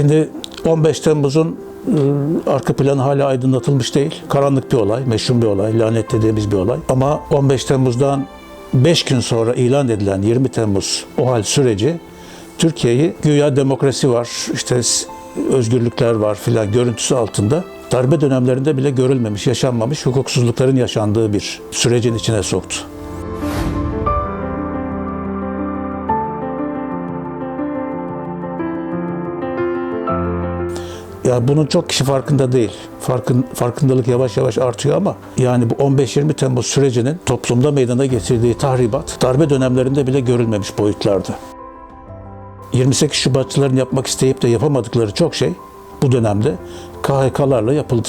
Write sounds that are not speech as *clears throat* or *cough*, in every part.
Şimdi 15 Temmuz'un e, arka planı hala aydınlatılmış değil. Karanlık bir olay, meşhum bir olay, lanetlediğimiz bir olay. Ama 15 Temmuz'dan 5 gün sonra ilan edilen 20 Temmuz OHAL süreci Türkiye'yi güya demokrasi var, işte özgürlükler var filan görüntüsü altında darbe dönemlerinde bile görülmemiş, yaşanmamış hukuksuzlukların yaşandığı bir sürecin içine soktu. Ya bunun çok kişi farkında değil. Farkın, farkındalık yavaş yavaş artıyor ama yani bu 15-20 Temmuz sürecinin toplumda meydana getirdiği tahribat darbe dönemlerinde bile görülmemiş boyutlarda. 28 Şubatçıların yapmak isteyip de yapamadıkları çok şey bu dönemde KHK'larla yapıldı.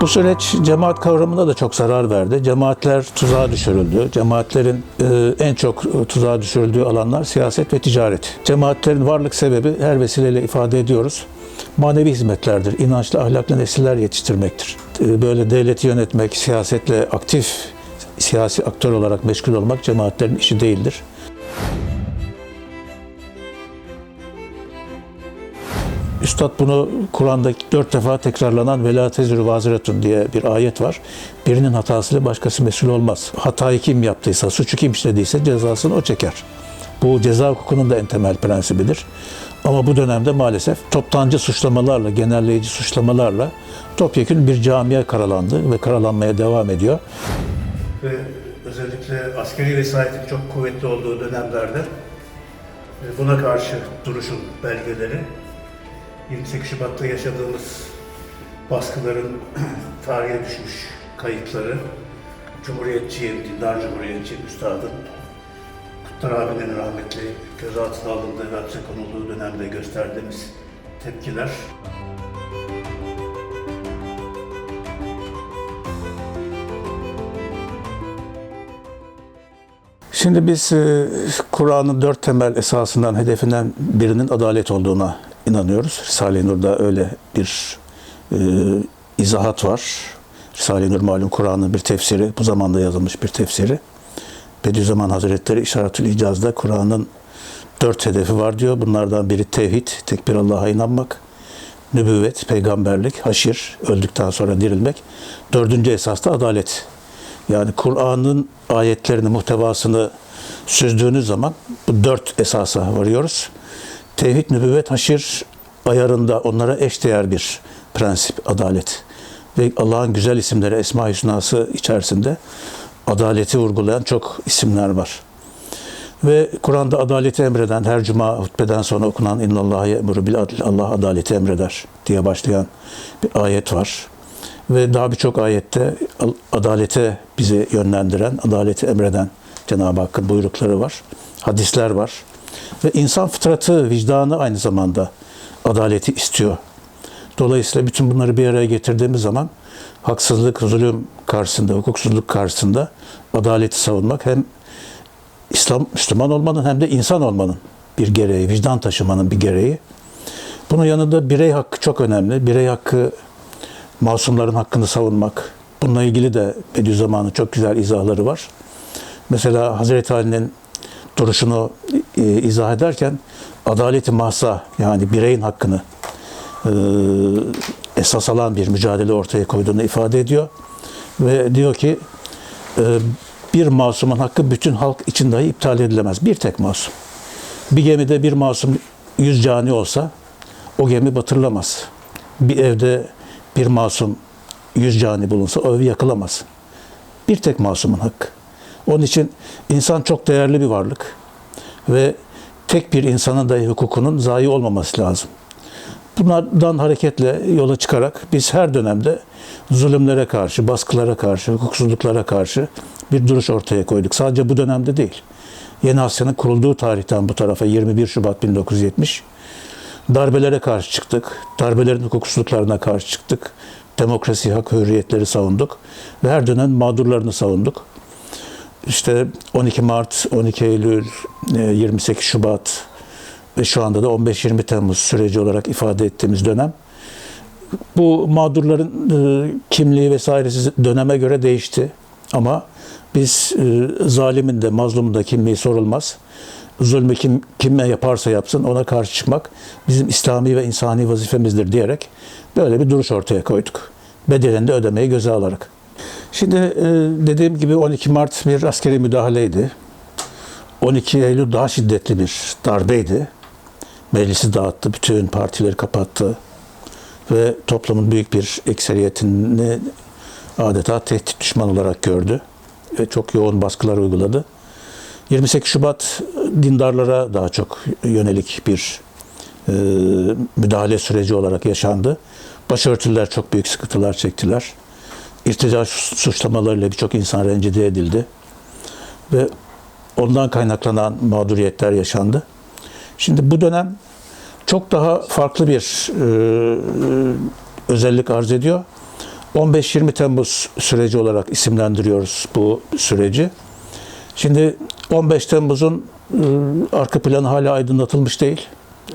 Bu süreç cemaat kavramına da çok zarar verdi. Cemaatler tuzağa düşürüldü. Cemaatlerin e, en çok e, tuzağa düşürüldüğü alanlar siyaset ve ticaret. Cemaatlerin varlık sebebi her vesileyle ifade ediyoruz. Manevi hizmetlerdir. İnançlı, ahlaklı nesiller yetiştirmektir. E, böyle devleti yönetmek, siyasetle aktif siyasi aktör olarak meşgul olmak cemaatlerin işi değildir. Üstad bunu Kur'an'da dört defa tekrarlanan vela tezürü vaziretun diye bir ayet var. Birinin hatasıyla başkası mesul olmaz. Hatayı kim yaptıysa, suçu kim işlediyse cezasını o çeker. Bu ceza hukukunun da en temel prensibidir. Ama bu dönemde maalesef toptancı suçlamalarla, genelleyici suçlamalarla topyekun bir camia karalandı ve karalanmaya devam ediyor. Ve özellikle askeri vesayetin çok kuvvetli olduğu dönemlerde e, buna karşı duruşun belgeleri 28 Şubat'ta yaşadığımız baskıların *clears throat* tarihe düşmüş kayıtları, Cumhuriyetçiyim, dindar Cumhuriyetçi Üstad'ın Kutlar abinin rahmetli gözaltına alındığı ve hapse konulduğu dönemde gösterdiğimiz tepkiler. Şimdi biz e, Kur'an'ın dört temel esasından, hedefinden birinin adalet olduğuna inanıyoruz. Risale-i Nur'da öyle bir e, izahat var. Risale-i Nur malum Kur'an'ın bir tefsiri, bu zamanda yazılmış bir tefsiri. Bediüzzaman Hazretleri İşaretül İcaz'da Kur'an'ın dört hedefi var diyor. Bunlardan biri tevhid, tek bir Allah'a inanmak. Nübüvvet, peygamberlik, haşir, öldükten sonra dirilmek. Dördüncü esas da adalet. Yani Kur'an'ın ayetlerini, muhtevasını süzdüğünüz zaman bu dört esasa varıyoruz. Tevhid, nübüvvet, haşir ayarında onlara eşdeğer bir prensip, adalet. Ve Allah'ın güzel isimleri, Esma-i Hüsna'sı içerisinde adaleti vurgulayan çok isimler var. Ve Kur'an'da adaleti emreden, her cuma hutbeden sonra okunan İnnallâhe ye'muru bil adl, Allah adaleti emreder diye başlayan bir ayet var. Ve daha birçok ayette adalete bizi yönlendiren, adaleti emreden Cenab-ı Hakk'ın buyrukları var. Hadisler var. Ve insan fıtratı, vicdanı aynı zamanda adaleti istiyor. Dolayısıyla bütün bunları bir araya getirdiğimiz zaman haksızlık, zulüm karşısında, hukuksuzluk karşısında adaleti savunmak hem İslam Müslüman olmanın hem de insan olmanın bir gereği, vicdan taşımanın bir gereği. Bunun yanında birey hakkı çok önemli. Birey hakkı masumların hakkını savunmak. Bununla ilgili de Bediüzzaman'ın çok güzel izahları var. Mesela Hazreti Ali'nin duruşunu e, izah ederken adaleti mahsa yani bireyin hakkını e, esas alan bir mücadele ortaya koyduğunu ifade ediyor. Ve diyor ki e, bir masumun hakkı bütün halk için dahi iptal edilemez. Bir tek masum. Bir gemide bir masum yüz cani olsa o gemi batırılamaz. Bir evde bir masum yüz cani bulunsa o ev yakılamaz. Bir tek masumun hakkı. Onun için insan çok değerli bir varlık ve tek bir insanın dahi hukukunun zayi olmaması lazım. Bunlardan hareketle yola çıkarak biz her dönemde zulümlere karşı, baskılara karşı, hukuksuzluklara karşı bir duruş ortaya koyduk. Sadece bu dönemde değil. Yeni Asya'nın kurulduğu tarihten bu tarafa 21 Şubat 1970 darbelere karşı çıktık. Darbelerin hukuksuzluklarına karşı çıktık. Demokrasi, hak, hürriyetleri savunduk. Ve her dönem mağdurlarını savunduk. İşte 12 Mart, 12 Eylül, 28 Şubat ve şu anda da 15-20 Temmuz süreci olarak ifade ettiğimiz dönem. Bu mağdurların e, kimliği vesairesi döneme göre değişti. Ama Biz e, zalimin de mazlumun da kimliği sorulmaz. Zulmü kim, kime yaparsa yapsın ona karşı çıkmak bizim İslami ve insani vazifemizdir diyerek böyle bir duruş ortaya koyduk. Bedelini de ödemeyi göze alarak. Şimdi e, dediğim gibi 12 Mart bir askeri müdahaleydi. 12 Eylül daha şiddetli bir darbeydi. Meclisi dağıttı, bütün partileri kapattı ve toplumun büyük bir ekseriyetini adeta tehdit düşman olarak gördü ve çok yoğun baskılar uyguladı. 28 Şubat dindarlara daha çok yönelik bir e, müdahale süreci olarak yaşandı. Başörtüler çok büyük sıkıntılar çektiler. İrtica suçlamalarıyla birçok insan rencide edildi. Ve ondan kaynaklanan mağduriyetler yaşandı. Şimdi bu dönem çok daha farklı bir e, özellik arz ediyor. 15-20 Temmuz süreci olarak isimlendiriyoruz bu süreci. Şimdi 15 Temmuz'un e, arka planı hala aydınlatılmış değil.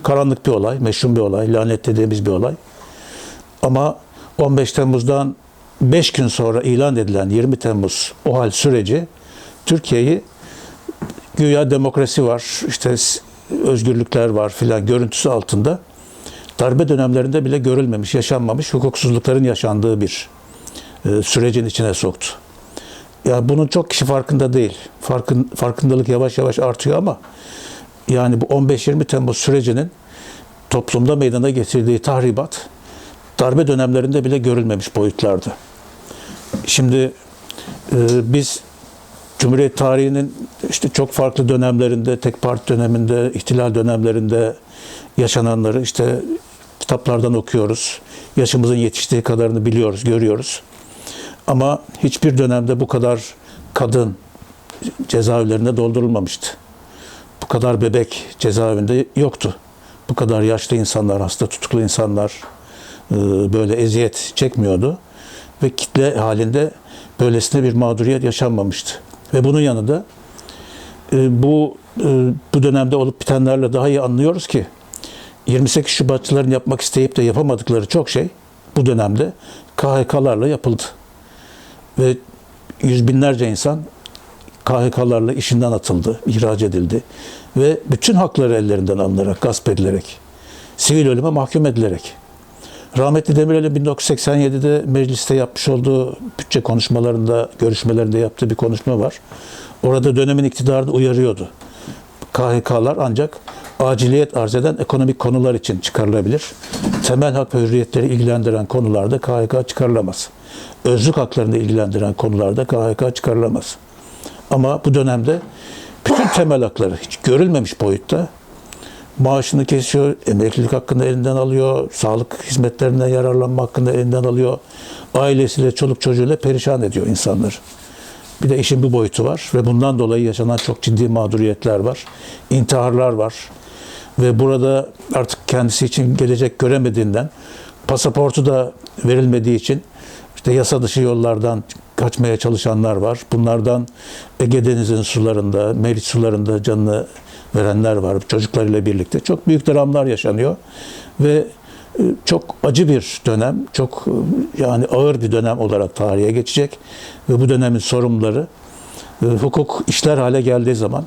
Karanlık bir olay, meşhum bir olay, lanetlediğimiz bir olay. Ama 15 Temmuz'dan 5 gün sonra ilan edilen 20 Temmuz o hal süreci Türkiye'yi güya demokrasi var, işte özgürlükler var filan görüntüsü altında darbe dönemlerinde bile görülmemiş, yaşanmamış hukuksuzlukların yaşandığı bir e, sürecin içine soktu. Ya bunun çok kişi farkında değil. Farkın, farkındalık yavaş yavaş artıyor ama yani bu 15-20 Temmuz sürecinin toplumda meydana getirdiği tahribat darbe dönemlerinde bile görülmemiş boyutlardı. Şimdi e, biz Cumhuriyet tarihinin işte çok farklı dönemlerinde, tek parti döneminde, ihtilal dönemlerinde yaşananları işte kitaplardan okuyoruz. Yaşımızın yetiştiği kadarını biliyoruz, görüyoruz. Ama hiçbir dönemde bu kadar kadın cezaevlerinde doldurulmamıştı. Bu kadar bebek cezaevinde yoktu. Bu kadar yaşlı insanlar, hasta tutuklu insanlar e, böyle eziyet çekmiyordu. Ve kitle halinde böylesine bir mağduriyet yaşanmamıştı. Ve bunun yanında e, bu e, bu dönemde olup bitenlerle daha iyi anlıyoruz ki 28 Şubatçıların yapmak isteyip de yapamadıkları çok şey bu dönemde KHK'larla yapıldı. Ve yüz binlerce insan KHK'larla işinden atıldı, ihraç edildi. Ve bütün hakları ellerinden alınarak, gasp edilerek, sivil ölüme mahkum edilerek. Rahmetli Demirel'in 1987'de mecliste yapmış olduğu bütçe konuşmalarında, görüşmelerinde yaptığı bir konuşma var. Orada dönemin iktidarını uyarıyordu. KHK'lar ancak aciliyet arz eden ekonomik konular için çıkarılabilir. Temel hak ve hürriyetleri ilgilendiren konularda KHK çıkarılamaz. Özlük haklarını ilgilendiren konularda KHK çıkarılamaz. Ama bu dönemde bütün temel hakları hiç görülmemiş boyutta maaşını kesiyor, emeklilik hakkında elinden alıyor, sağlık hizmetlerinden yararlanma hakkında elinden alıyor, ailesiyle, çoluk çocuğuyla perişan ediyor insanları. Bir de işin bu boyutu var ve bundan dolayı yaşanan çok ciddi mağduriyetler var. İntiharlar var. Ve burada artık kendisi için gelecek göremediğinden pasaportu da verilmediği için işte yasa dışı yollardan kaçmaya çalışanlar var. Bunlardan Ege Denizi'nin sularında, Meriç sularında canını verenler var çocuklarıyla birlikte. Çok büyük dramlar yaşanıyor ve e, çok acı bir dönem, çok e, yani ağır bir dönem olarak tarihe geçecek ve bu dönemin sorumluları e, hukuk işler hale geldiği zaman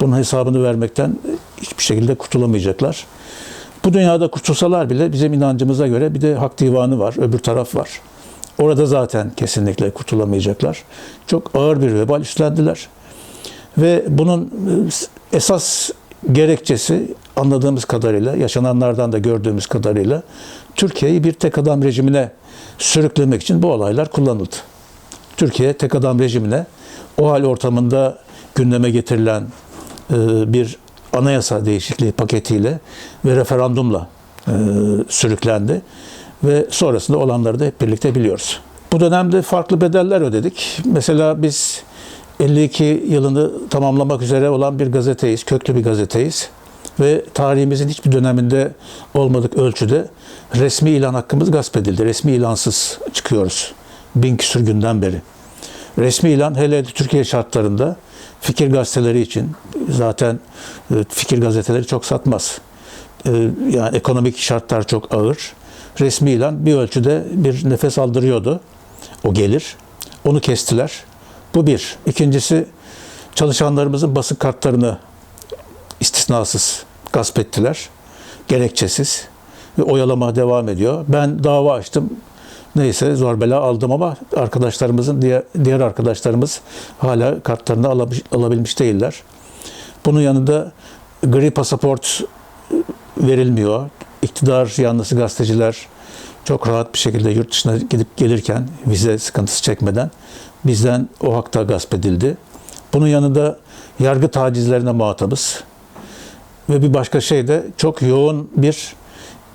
bunun hesabını vermekten hiçbir şekilde kurtulamayacaklar. Bu dünyada kurtulsalar bile bizim inancımıza göre bir de hak divanı var, öbür taraf var. Orada zaten kesinlikle kurtulamayacaklar. Çok ağır bir vebal üstlendiler. Ve bunun esas gerekçesi anladığımız kadarıyla, yaşananlardan da gördüğümüz kadarıyla Türkiye'yi bir tek adam rejimine sürüklemek için bu olaylar kullanıldı. Türkiye tek adam rejimine o hal ortamında gündeme getirilen e, bir anayasa değişikliği paketiyle ve referandumla e, sürüklendi ve sonrasında olanları da hep birlikte biliyoruz. Bu dönemde farklı bedeller ödedik. Mesela biz 52 yılını tamamlamak üzere olan bir gazeteyiz, köklü bir gazeteyiz. Ve tarihimizin hiçbir döneminde olmadık ölçüde resmi ilan hakkımız gasp edildi. Resmi ilansız çıkıyoruz bin küsur günden beri. Resmi ilan hele de Türkiye şartlarında fikir gazeteleri için zaten e, fikir gazeteleri çok satmaz. E, yani ekonomik şartlar çok ağır. Resmi ilan bir ölçüde bir nefes aldırıyordu. O gelir. Onu kestiler. Bu bir. İkincisi çalışanlarımızın basık kartlarını istisnasız gasp ettiler. Gerekçesiz. Ve oyalama devam ediyor. Ben dava açtım. Neyse zor bela aldım ama arkadaşlarımızın diğer, diğer arkadaşlarımız hala kartlarını alabil- alabilmiş değiller. Bunun yanında gri pasaport verilmiyor. İktidar yanlısı gazeteciler çok rahat bir şekilde yurt dışına gidip gelirken vize sıkıntısı çekmeden bizden o hakta gasp edildi. Bunun yanında yargı tacizlerine muhatabız. Ve bir başka şey de çok yoğun bir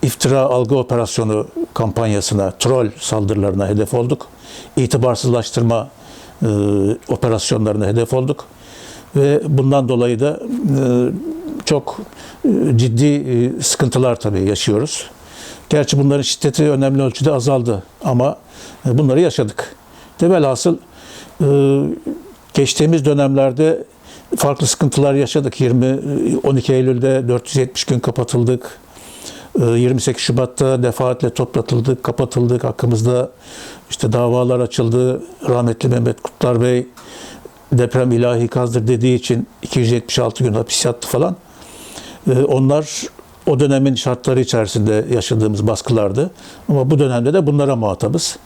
iftira algı operasyonu kampanyasına, troll saldırılarına hedef olduk. İtibarsızlaştırma e, operasyonlarına hedef olduk. Ve bundan dolayı da e, çok e, ciddi e, sıkıntılar tabii yaşıyoruz. Gerçi bunların şiddeti önemli ölçüde azaldı ama e, bunları yaşadık. De velhasıl e, geçtiğimiz dönemlerde farklı sıkıntılar yaşadık. 20 12 Eylül'de 470 gün kapatıldık. E, 28 Şubat'ta defaatle toplatıldık, kapatıldık. Hakkımızda işte davalar açıldı. Rahmetli Mehmet Kutlar Bey deprem ilahi kazdır dediği için 276 gün hapis yattı falan. E, Onlar o dönemin şartları içerisinde yaşadığımız baskılardı. Ama bu dönemde de bunlara muhatabız.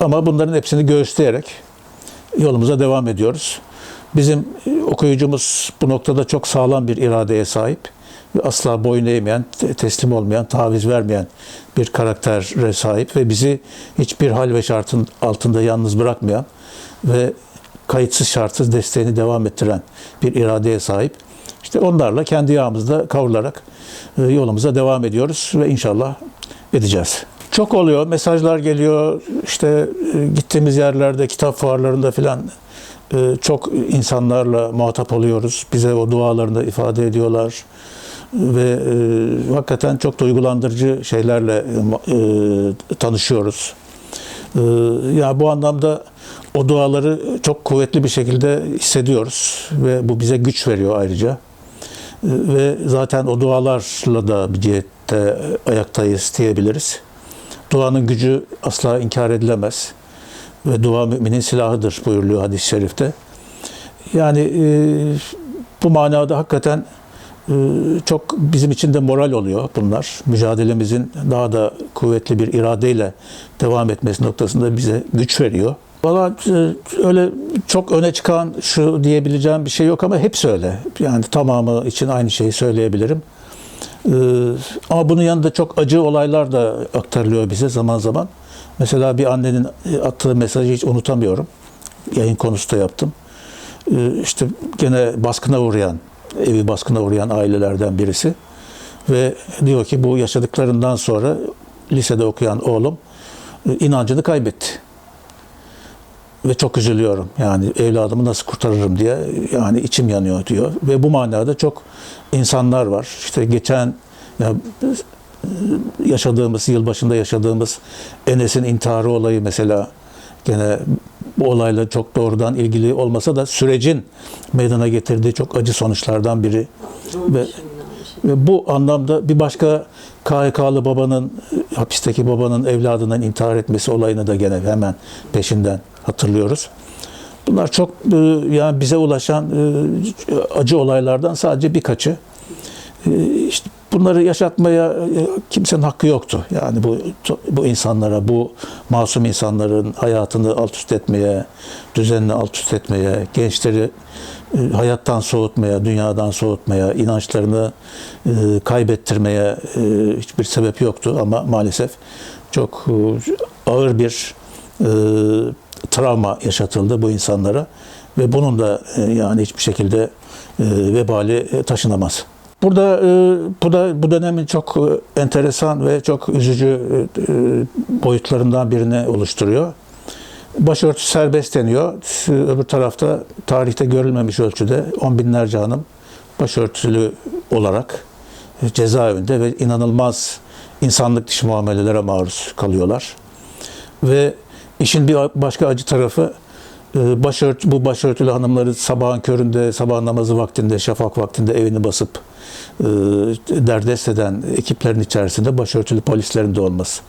Ama bunların hepsini göğüsleyerek yolumuza devam ediyoruz. Bizim e, okuyucumuz bu noktada çok sağlam bir iradeye sahip ve asla boyun eğmeyen, te- teslim olmayan, taviz vermeyen bir karaktere sahip ve bizi hiçbir hal ve şartın altında yalnız bırakmayan ve kayıtsız şartsız desteğini devam ettiren bir iradeye sahip. İşte onlarla kendi yağımızda kavrularak e, yolumuza devam ediyoruz ve inşallah edeceğiz. Çok oluyor, mesajlar geliyor. İşte e, gittiğimiz yerlerde, kitap fuarlarında filan e, çok insanlarla muhatap oluyoruz. Bize o dualarını ifade ediyorlar ve e, hakikaten çok duygulandırıcı şeylerle e, tanışıyoruz. E, ya bu anlamda o duaları çok kuvvetli bir şekilde hissediyoruz ve bu bize güç veriyor ayrıca. E, ve zaten o dualarla da bir cihette ayaktayız diyebiliriz. Duanın gücü asla inkar edilemez ve dua müminin silahıdır buyuruluyor hadis-i şerifte. Yani e, bu manada hakikaten e, çok bizim için de moral oluyor bunlar. Mücadelemizin daha da kuvvetli bir iradeyle devam etmesi noktasında bize güç veriyor. Valla e, öyle çok öne çıkan şu diyebileceğim bir şey yok ama hepsi öyle. Yani tamamı için aynı şeyi söyleyebilirim. Ee, ama bunun yanında çok acı olaylar da aktarılıyor bize zaman zaman. Mesela bir annenin attığı mesajı hiç unutamıyorum. Yayın konusu da yaptım. Ee, işte gene baskına uğrayan, evi baskına uğrayan ailelerden birisi. Ve diyor ki bu yaşadıklarından sonra lisede okuyan oğlum e, inancını kaybetti. Ve çok üzülüyorum. Yani evladımı nasıl kurtarırım diye yani içim yanıyor diyor. Ve bu manada çok insanlar var. İşte geçen ya, yaşadığımız, yılbaşında yaşadığımız Enes'in intiharı olayı mesela gene bu olayla çok doğrudan ilgili olmasa da sürecin meydana getirdiği çok acı sonuçlardan biri. Ve, ve bu anlamda bir başka KHK'lı babanın, hapisteki babanın evladından intihar etmesi olayını da gene hemen peşinden hatırlıyoruz. Bunlar çok e, yani bize ulaşan e, acı olaylardan sadece birkaçı. E, işte bunları yaşatmaya kimsenin hakkı yoktu. Yani bu bu insanlara, bu masum insanların hayatını alt üst etmeye, düzenini alt üst etmeye, gençleri hayattan soğutmaya, dünyadan soğutmaya, inançlarını kaybettirmeye hiçbir sebep yoktu ama maalesef çok ağır bir travma yaşatıldı bu insanlara ve bunun da e, yani hiçbir şekilde e, vebali e, taşınamaz. Burada bu da bu dönemin çok enteresan ve çok üzücü boyutlarından birini oluşturuyor. Başörtü serbest deniyor. Öbür tarafta tarihte görülmemiş ölçüde on binlerce hanım başörtülü olarak cezaevinde ve inanılmaz insanlık dışı muamelelere maruz kalıyorlar. Ve işin bir başka acı tarafı e, başört, bu başörtülü hanımları sabahın köründe, sabah namazı vaktinde, şafak vaktinde evini basıp e, derdest eden ekiplerin içerisinde başörtülü polislerin de olması.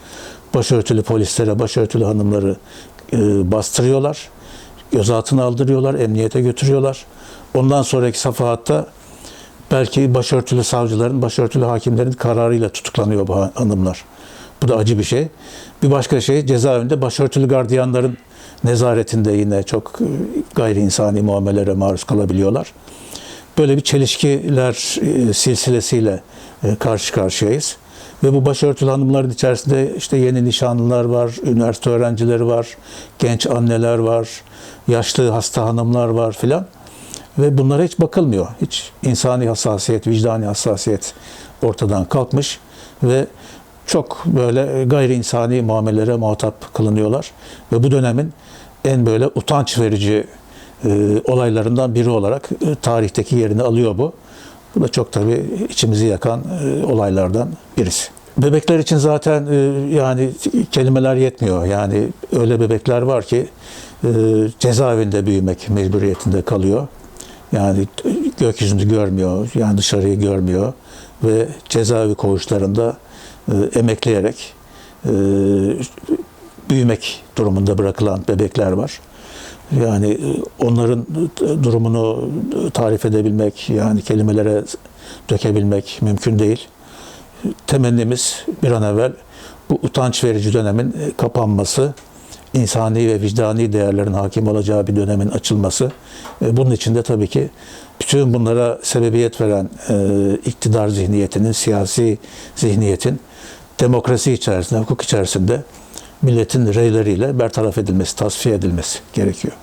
Başörtülü polislere, başörtülü hanımları e, bastırıyorlar. gözaltına aldırıyorlar, emniyete götürüyorlar. Ondan sonraki safahatta belki başörtülü savcıların, başörtülü hakimlerin kararıyla tutuklanıyor bu hanımlar. Bu da acı bir şey. Bir başka şey cezaevinde başörtülü gardiyanların nezaretinde yine çok e, gayri insani muamelelere maruz kalabiliyorlar. Böyle bir çelişkiler e, silsilesiyle e, karşı karşıyayız. Ve bu başörtülü hanımların içerisinde işte yeni nişanlılar var, üniversite öğrencileri var, genç anneler var, yaşlı hasta hanımlar var filan. Ve bunlara hiç bakılmıyor. Hiç insani hassasiyet, vicdani hassasiyet ortadan kalkmış ve çok böyle gayri insani muamelelere muhatap kılınıyorlar. Ve bu dönemin en böyle utanç verici e, olaylarından biri olarak e, tarihteki yerini alıyor bu. Bu da çok tabii içimizi yakan e, olaylardan birisi. Bebekler için zaten e, yani kelimeler yetmiyor. Yani öyle bebekler var ki e, cezaevinde büyümek mecburiyetinde kalıyor. Yani gökyüzünü görmüyor, yani dışarıyı görmüyor ve cezaevi koğuşlarında e, emekleyerek e, büyümek durumunda bırakılan bebekler var. Yani e, onların durumunu tarif edebilmek, yani kelimelere dökebilmek mümkün değil. Temennimiz bir an evvel bu utanç verici dönemin kapanması, insani ve vicdani değerlerin hakim olacağı bir dönemin açılması. Bunun için de tabii ki bütün bunlara sebebiyet veren iktidar zihniyetinin, siyasi zihniyetin demokrasi içerisinde, hukuk içerisinde milletin reyleriyle bertaraf edilmesi, tasfiye edilmesi gerekiyor.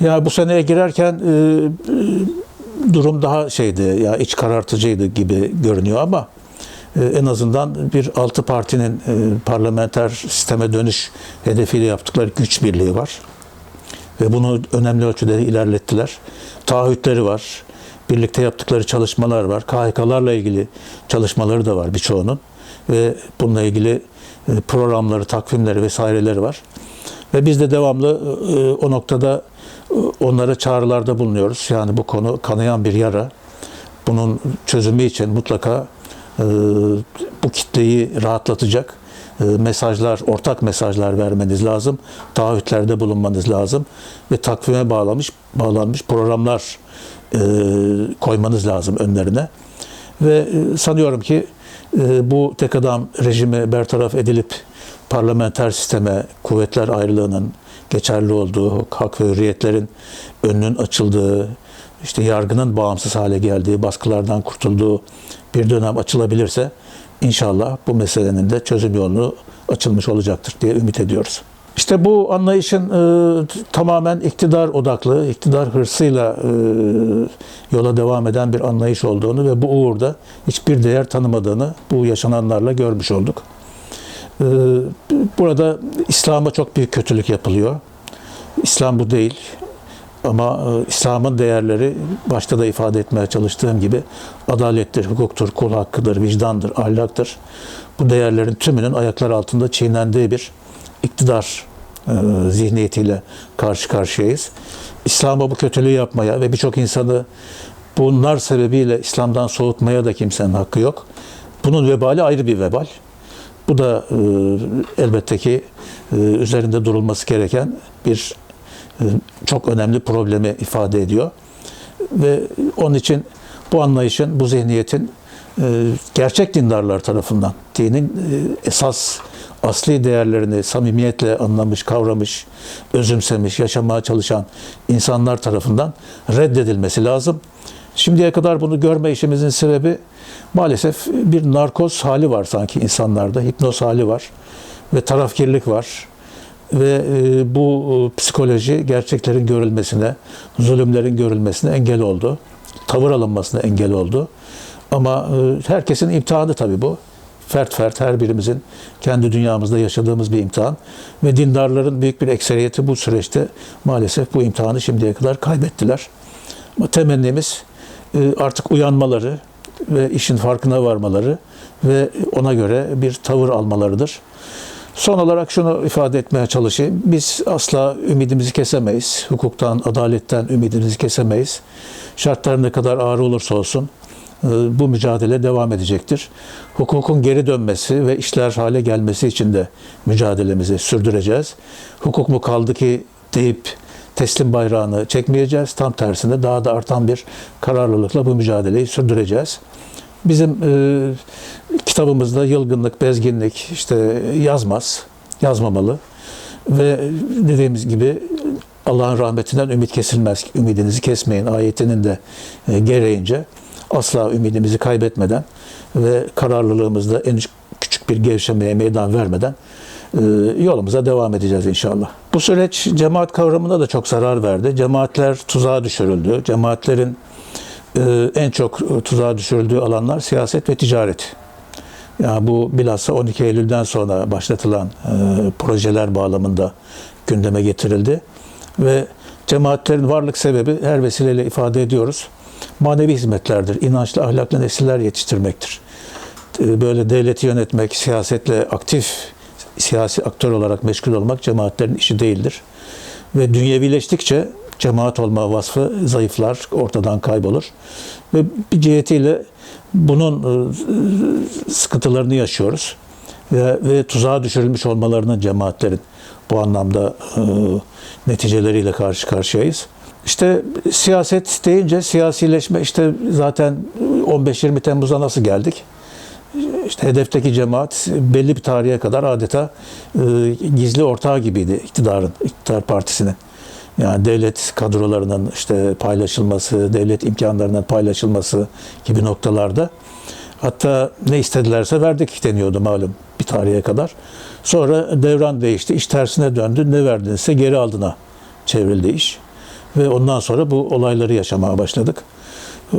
Ya bu seneye girerken e, e, durum daha şeydi, ya iç karartıcıydı gibi görünüyor ama e, en azından bir altı partinin e, parlamenter sisteme dönüş hedefiyle yaptıkları güç birliği var. Ve bunu önemli ölçüde ilerlettiler. Taahhütleri var. Birlikte yaptıkları çalışmalar var. KHK'larla ilgili çalışmaları da var birçoğunun. Ve bununla ilgili e, programları, takvimleri vesaireleri var. Ve biz de devamlı o noktada onlara çağrılarda bulunuyoruz. Yani bu konu kanayan bir yara. Bunun çözümü için mutlaka bu kitleyi rahatlatacak e, mesajlar, ortak mesajlar vermeniz lazım. Taahhütlerde bulunmanız lazım ve takvime bağlamış bağlanmış programlar e, koymanız lazım önlerine. Ve e, sanıyorum ki bu tek adam rejimi bertaraf edilip parlamenter sisteme, kuvvetler ayrılığının geçerli olduğu, hak ve hürriyetlerin önünün açıldığı, işte yargının bağımsız hale geldiği, baskılardan kurtulduğu bir dönem açılabilirse inşallah bu meselenin de çözüm yolunu açılmış olacaktır diye ümit ediyoruz. İşte bu anlayışın e, tamamen iktidar odaklı, iktidar hırsıyla e, yola devam eden bir anlayış olduğunu ve bu uğurda hiçbir değer tanımadığını bu yaşananlarla görmüş olduk. E, burada İslam'a çok büyük kötülük yapılıyor. İslam bu değil. Ama e, İslam'ın değerleri başta da ifade etmeye çalıştığım gibi adalettir, hukuktur, kul hakkıdır, vicdandır, ahlaktır. Bu değerlerin tümünün ayaklar altında çiğnendiği bir iktidar e, zihniyetiyle karşı karşıyayız. İslam'a bu kötülüğü yapmaya ve birçok insanı bunlar sebebiyle İslam'dan soğutmaya da kimsenin hakkı yok. Bunun vebali ayrı bir vebal. Bu da e, elbette ki e, üzerinde durulması gereken bir e, çok önemli problemi ifade ediyor. Ve onun için bu anlayışın, bu zihniyetin e, gerçek dindarlar tarafından dinin e, esas asli değerlerini samimiyetle anlamış, kavramış, özümsemiş, yaşamaya çalışan insanlar tarafından reddedilmesi lazım. Şimdiye kadar bunu görme işimizin sebebi maalesef bir narkoz hali var sanki insanlarda, hipnoz hali var ve tarafkirlik var ve e, bu e, psikoloji gerçeklerin görülmesine, zulümlerin görülmesine engel oldu. Tavır alınmasına engel oldu. Ama e, herkesin imtihanı tabii bu. Fert fert her birimizin kendi dünyamızda yaşadığımız bir imtihan. Ve dindarların büyük bir ekseriyeti bu süreçte maalesef bu imtihanı şimdiye kadar kaybettiler. Ama temennimiz artık uyanmaları ve işin farkına varmaları ve ona göre bir tavır almalarıdır. Son olarak şunu ifade etmeye çalışayım. Biz asla ümidimizi kesemeyiz. Hukuktan, adaletten ümidimizi kesemeyiz. Şartlar ne kadar ağır olursa olsun e, bu mücadele devam edecektir. Hukukun geri dönmesi ve işler hale gelmesi için de mücadelemizi sürdüreceğiz. Hukuk mu kaldı ki deyip teslim bayrağını çekmeyeceğiz. Tam tersine daha da artan bir kararlılıkla bu mücadeleyi sürdüreceğiz. Bizim e, kitabımızda yılgınlık, bezginlik işte yazmaz, yazmamalı ve dediğimiz gibi Allah'ın rahmetinden ümit kesilmez. Ümidinizi kesmeyin ayetinin de e, gereğince asla ümidimizi kaybetmeden ve kararlılığımızda en küçük bir gevşemeye meydan vermeden e, yolumuza devam edeceğiz inşallah. Bu süreç cemaat kavramına da çok zarar verdi. Cemaatler tuzağa düşürüldü. Cemaatlerin e, en çok tuzağa düşürüldüğü alanlar siyaset ve ticaret. Yani bu bilhassa 12 Eylül'den sonra başlatılan e, projeler bağlamında gündeme getirildi. Ve cemaatlerin varlık sebebi her vesileyle ifade ediyoruz. Manevi hizmetlerdir. İnançlı, ahlaklı nesiller yetiştirmektir. E, Böyle devleti yönetmek, siyasetle aktif siyasi aktör olarak meşgul olmak cemaatlerin işi değildir. Ve dünyevileştikçe cemaat olma vasfı zayıflar, ortadan kaybolur. Ve bir cihetiyle bunun e, sıkıntılarını yaşıyoruz. Ve, ve tuzağa düşürülmüş olmalarının cemaatlerin bu anlamda e, neticeleriyle karşı karşıyayız. İşte siyaset deyince siyasileşme işte zaten 15-20 Temmuz'a nasıl geldik? İşte hedefteki cemaat belli bir tarihe kadar adeta e, gizli ortağı gibiydi iktidarın, iktidar partisinin. Yani devlet kadrolarının işte paylaşılması, devlet imkanlarının paylaşılması gibi noktalarda. Hatta ne istedilerse verdik deniyordu malum bir tarihe kadar. Sonra devran değişti, iş tersine döndü. Ne verdinse geri aldığına çevrildi iş. Ve ondan sonra bu olayları yaşamaya başladık.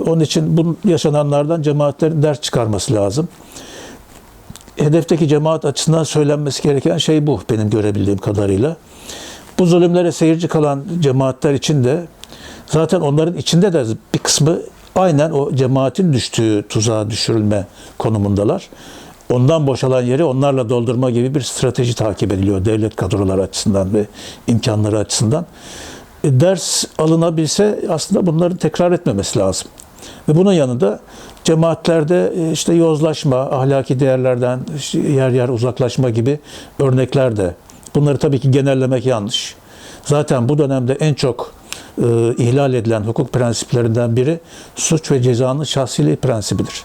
Onun için bu yaşananlardan cemaatlerin ders çıkarması lazım. Hedefteki cemaat açısından söylenmesi gereken şey bu benim görebildiğim kadarıyla. Bu zulümlere seyirci kalan cemaatler için de zaten onların içinde de bir kısmı aynen o cemaatin düştüğü tuzağa düşürülme konumundalar. Ondan boşalan yeri onlarla doldurma gibi bir strateji takip ediliyor devlet kadroları açısından ve imkanları açısından. Ders alınabilse aslında bunların tekrar etmemesi lazım. Ve bunun yanında cemaatlerde e, işte yozlaşma, ahlaki değerlerden yer yer uzaklaşma gibi örnekler de. Bunları tabii ki genellemek yanlış. Zaten bu dönemde en çok e, ihlal edilen hukuk prensiplerinden biri suç ve cezanın şahsiliği prensibidir.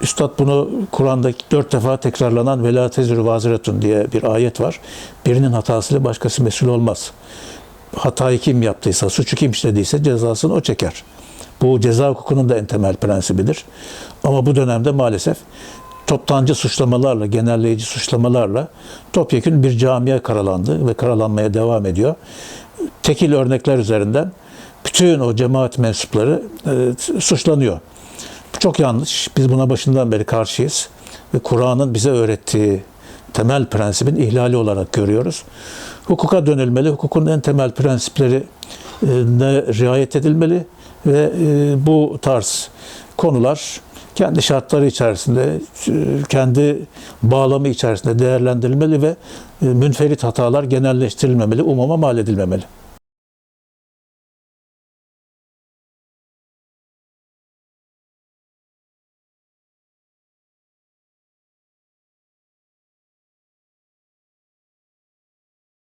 Üstad bunu Kur'an'da dört defa tekrarlanan vela tezürü vaziretun diye bir ayet var. Birinin hatasıyla başkası mesul olmaz. Hatayı kim yaptıysa, suçu kim işlediyse cezasını o çeker. Bu ceza hukukunun da en temel prensibidir. Ama bu dönemde maalesef toptancı suçlamalarla, genelleyici suçlamalarla topyekün bir camia karalandı ve karalanmaya devam ediyor. Tekil örnekler üzerinden bütün o cemaat mensupları e, suçlanıyor. Bu çok yanlış. Biz buna başından beri karşıyız. Ve Kur'an'ın bize öğrettiği temel prensibin ihlali olarak görüyoruz. Hukuka dönülmeli. Hukukun en temel prensipleri e, riayet edilmeli ve e, bu tarz konular kendi şartları içerisinde, e, kendi bağlamı içerisinde değerlendirilmeli ve münferit hatalar genelleştirilmemeli, umuma mal edilmemeli.